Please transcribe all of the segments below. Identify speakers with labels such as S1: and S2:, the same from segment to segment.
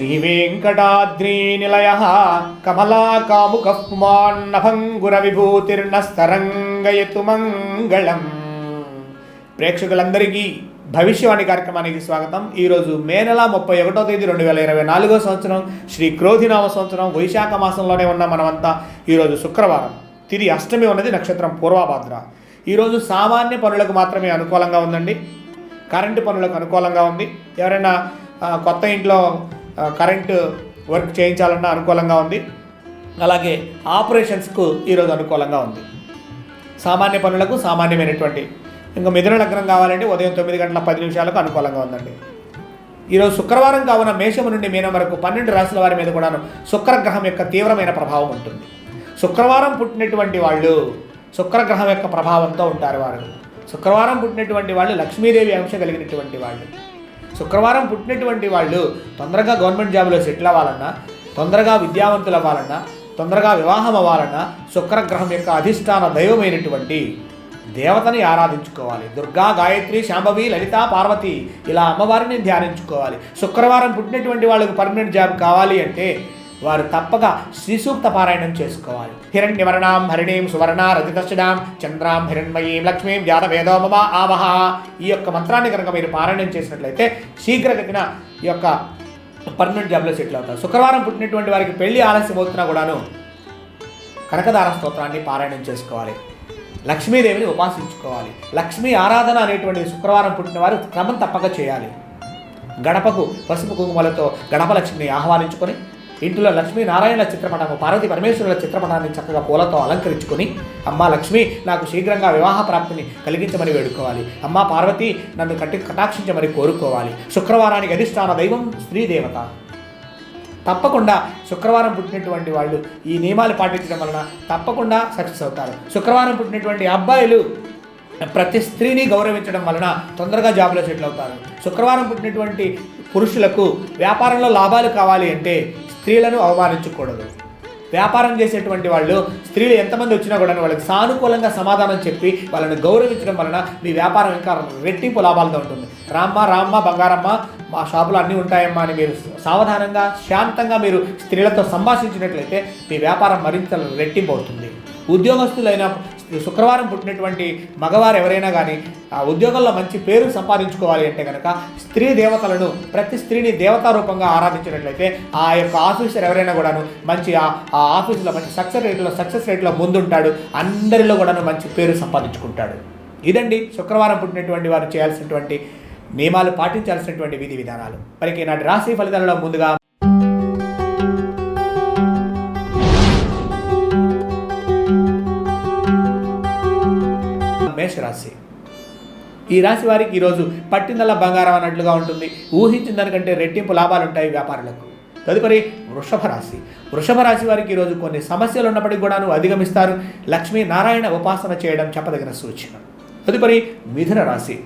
S1: శ్రీవేంకటాద్రీనిలయ కమలాకాముక పుమాన్నభంగుర మంగళం ప్రేక్షకులందరికీ భవిష్యవాణి కార్యక్రమానికి స్వాగతం. ఈరోజు మే నెల ముప్పై ఒకటో తేదీ రెండు వేల ఇరవై నాలుగో సంవత్సరం శ్రీ క్రోధినామ సంవత్సరం వైశాఖ మాసంలోనే ఉన్న మనమంతా ఈరోజు శుక్రవారం. తిరిగి అష్టమి ఉన్నది నక్షత్రం పూర్వభాద్ర. ఈరోజు సామాన్య పనులకు మాత్రమే అనుకూలంగా ఉందండి. కరెంటు పనులకు అనుకూలంగా ఉంది. ఎవరైనా కొత్త ఇంట్లో కరెంటు వర్క్ చేయించాలన్నా అనుకూలంగా ఉంది. అలాగే ఆపరేషన్స్కు ఈరోజు అనుకూలంగా ఉంది. సామాన్య పనులకు సామాన్యమైనటువంటి ఇంకా మిథున లగ్నం కావాలంటే ఉదయం తొమ్మిది గంటల పది నిమిషాలకు అనుకూలంగా ఉందండి. ఈరోజు శుక్రవారం కావున మేషము నుండి మీనం వరకు పన్నెండు రాశుల వారి మీద కూడాను శుక్రగ్రహం యొక్క తీవ్రమైన ప్రభావం ఉంటుంది. శుక్రవారం పుట్టినటువంటి వాళ్ళు శుక్రగ్రహం యొక్క ప్రభావంతో ఉంటారు వారు. శుక్రవారం పుట్టినటువంటి వాళ్ళు లక్ష్మీదేవి అంశ కలిగినటువంటి వాళ్ళు. శుక్రవారం పుట్టినటువంటి వాళ్ళు తొందరగా గవర్నమెంట్ జాబ్లో సెటిల్ అవ్వాలన్నా తొందరగా విద్యావంతులు అవ్వాలన్నా తొందరగా వివాహం అవ్వాలన్నా శుక్రగ్రహం యొక్క అధిష్టాన దైవమైనటువంటి దేవతని ఆరాధించుకోవాలి. దుర్గా గాయత్రి శాంభవి లలిత పార్వతి ఇలా అమ్మవారిని ధ్యానించుకోవాలి. శుక్రవారం పుట్టినటువంటి వాళ్ళకు పర్మనెంట్ జాబ్ కావాలి అంటే వారు తప్పక శ్రీసూక్త పారాయణం చేసుకోవాలి. హిరణ్యవర్ణాం హరిణీం సువర్ణ రజితశ్చడాం చంద్రాం హిరణ్మయీం లక్ష్మీం జాతవేదో ఆవహ. ఈ యొక్క మంత్రాన్ని కనుక మీరు పారాయణం చేసినట్లయితే శీఘ్రగతిన ఈ యొక్క పర్మనెంట్ జాబ్లో సెటిల్ అవుతారు. శుక్రవారం పుట్టినటువంటి వారికి పెళ్ళి ఆలస్యం అవుతున్నా కూడాను కనకదార స్తోత్రాన్ని పారాయణం చేసుకోవాలి. లక్ష్మీదేవిని ఉపాసించుకోవాలి. లక్ష్మీ ఆరాధన అనేటువంటి శుక్రవారం పుట్టిన వారు క్రమం తప్పక చేయాలి. గడపకు పసుపు కుంకుమలతో గడప లక్ష్మిని ఆహ్వానించుకొని ఇంట్లో లక్ష్మీనారాయణ చిత్రపటము పార్వతి పరమేశ్వరుల చిత్రపటాన్ని చక్కగా పూలతో అలంకరించుకొని అమ్మా లక్ష్మి నాకు శీఘ్రంగా వివాహ ప్రాప్తిని కలిగించమని వేడుకోవాలి. అమ్మా పార్వతి నన్ను కట్టి కటాక్షించమని కోరుకోవాలి. శుక్రవారానికి అధిష్టాన దైవం స్త్రీ దేవత. తప్పకుండా శుక్రవారం పుట్టినటువంటి వాళ్ళు ఈ నియమాలు పాటించడం వలన తప్పకుండా సక్సెస్ అవుతారు. శుక్రవారం పుట్టినటువంటి అబ్బాయిలు ప్రతి స్త్రీని గౌరవించడం వలన తొందరగా జాబ్లో సెటిల్ అవుతారు. శుక్రవారం పుట్టినటువంటి పురుషులకు వ్యాపారంలో లాభాలు కావాలి అంటే స్త్రీలను అవమానించకూడదు. వ్యాపారం చేసేటువంటి వాళ్ళు స్త్రీలు ఎంతమంది వచ్చినా కూడా వాళ్ళకి సానుకూలంగా సమాధానం చెప్పి వాళ్ళని గౌరవించడం వలన మీ వ్యాపారం ఇంకా రెట్టింపు లాభాలతో ఉంటుంది. రామ్మ రామ్మ బంగారమ్మ మా షాపులో అన్నీ ఉంటాయమ్మా అని మీరు సావధానంగా శాంతంగా మీరు స్త్రీలతో సంభాషించినట్లయితే మీ వ్యాపారం మరింత రెట్టింపు అవుతుంది. ఉద్యోగస్తులైన శుక్రవారం పుట్టినటువంటి మగవారు ఎవరైనా కానీ ఆ ఉద్యోగంలో మంచి పేరు సంపాదించుకోవాలి అంటే కనుక స్త్రీ దేవతలను ప్రతి స్త్రీని దేవతా రూపంగా ఆరాధించినట్లయితే ఆ యొక్క ఆఫీసర్ ఎవరైనా కూడాను మంచి ఆ ఆ ఆఫీసులో మంచి సక్సెస్ రేట్లో సక్సెస్ రేట్లో ముందుంటాడు. అందరిలో కూడాను మంచి పేరు సంపాదించుకుంటాడు. ఇదండి శుక్రవారం పుట్టినటువంటి వారు చేయాల్సినటువంటి నియమాలు పాటించాల్సినటువంటి విధి విధానాలు. మరి నాటి రాశి ఫలితాలలో ముందుగా మేషరాశి ఈ రాశి వారికి ఈరోజు పట్టిందల బంగారం అన్నట్లుగా ఉంటుంది. ఊహించిన దానికంటే రెట్టింపు లాభాలు ఉంటాయి వ్యాపారులకు. తదుపరి వృషభ రాశి. వృషభ రాశి వారికి ఈరోజు కొన్ని సమస్యలు ఉన్నప్పటికీ కూడాను అధిగమిస్తారు. లక్ష్మీ నారాయణ ఉపాసన చేయడం చెప్పదగిన సూచన. తదుపరి మిథున రాశి.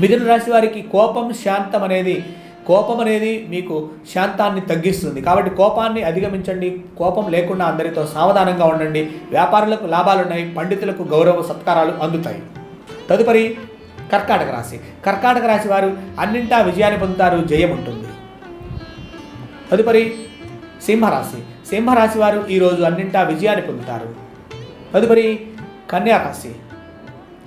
S1: మిథున రాశి వారికి కోపం శాంతం అనేది కోపం అనేది మీకు శాంతాన్ని తగ్గిస్తుంది. కాబట్టి కోపాన్ని అధిగమించండి. కోపం లేకుండా అందరితో సావధానంగా ఉండండి. వ్యాపారులకు లాభాలు ఉన్నాయి. పండితులకు గౌరవ సత్కారాలు అందుతాయి. తదుపరి కర్కాటక రాశి. కర్కాటక రాశి వారు అన్నింటా విజయాన్ని పొందుతారు. జయం ఉంటుంది. తదుపరి సింహరాశి. సింహరాశి వారు ఈరోజు అన్నింటా విజయాన్ని పొందుతారు. తదుపరి కన్యారాశి.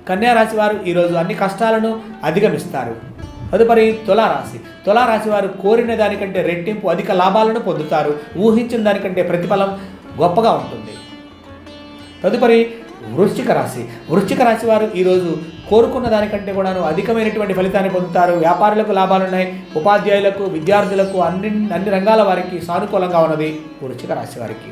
S1: కన్యారాశి వారు ఈరోజు అన్ని కష్టాలను అధిగమిస్తారు. తదుపరి తులారాశి. తులారాశి వారు కోరిన దానికంటే రెట్టింపు అధిక లాభాలను పొందుతారు. ఊహించిన దానికంటే ప్రతిఫలం గొప్పగా ఉంటుంది. తదుపరి వృశ్చిక రాశి. వృశ్చిక రాశి వారు ఈరోజు కోరుకున్న దానికంటే కూడాను అధికమైనటువంటి ఫలితాన్ని పొందుతారు. వ్యాపారులకు లాభాలున్నాయి ఉపాధ్యాయులకు విద్యార్థులకు అన్ని అన్ని రంగాల వారికి సానుకూలంగా ఉన్నది వృశ్చిక రాశి వారికి.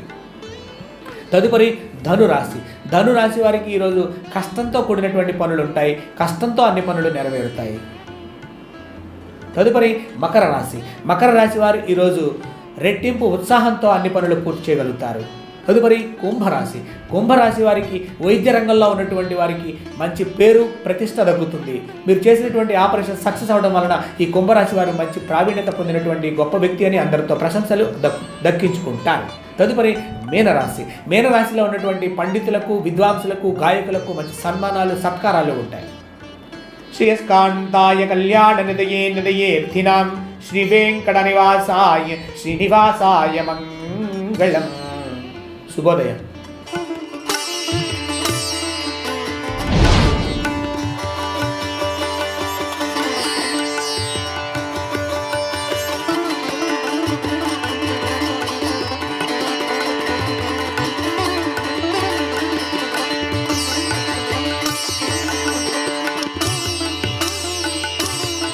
S1: తదుపరి ధనురాశి. ధనురాశి వారికి ఈరోజు కష్టంతో కూడినటువంటి పనులు ఉంటాయి కష్టంతో అన్ని పనులు నెరవేరుతాయి. తదుపరి మకర రాశి. మకర రాశి వారు ఈరోజు రెట్టింపు ఉత్సాహంతో అన్ని పనులు పూర్తి చేయగలుగుతారు. తదుపరి కుంభరాశి. కుంభరాశి వారికి వైద్య రంగంలో ఉన్నటువంటి వారికి మంచి పేరు ప్రతిష్ట దక్కుతుంది. మీరు చేసినటువంటి ఆపరేషన్ సక్సెస్ అవడం వలన ఈ కుంభరాశి వారు మంచి ప్రావీణ్యత పొందినటువంటి గొప్ప వ్యక్తి అని అందరితో ప్రశంసలు దక్ దక్కించుకుంటారు. తదుపరి మీనరాశి. మీనరాశిలో ఉన్నటువంటి పండితులకు విద్వాంసులకు గాయకులకు మంచి సన్మానాలు సత్కారాలు ఉంటాయి. ஸ்ரீயஸ்காந்தாய கல்யாண நிதையே நிதையேர்த்தினாம் ஸ்ரீவேங்கடநிவாசாய ஸ்ரீனிவாசாய மங்களம். சுபோதயம்.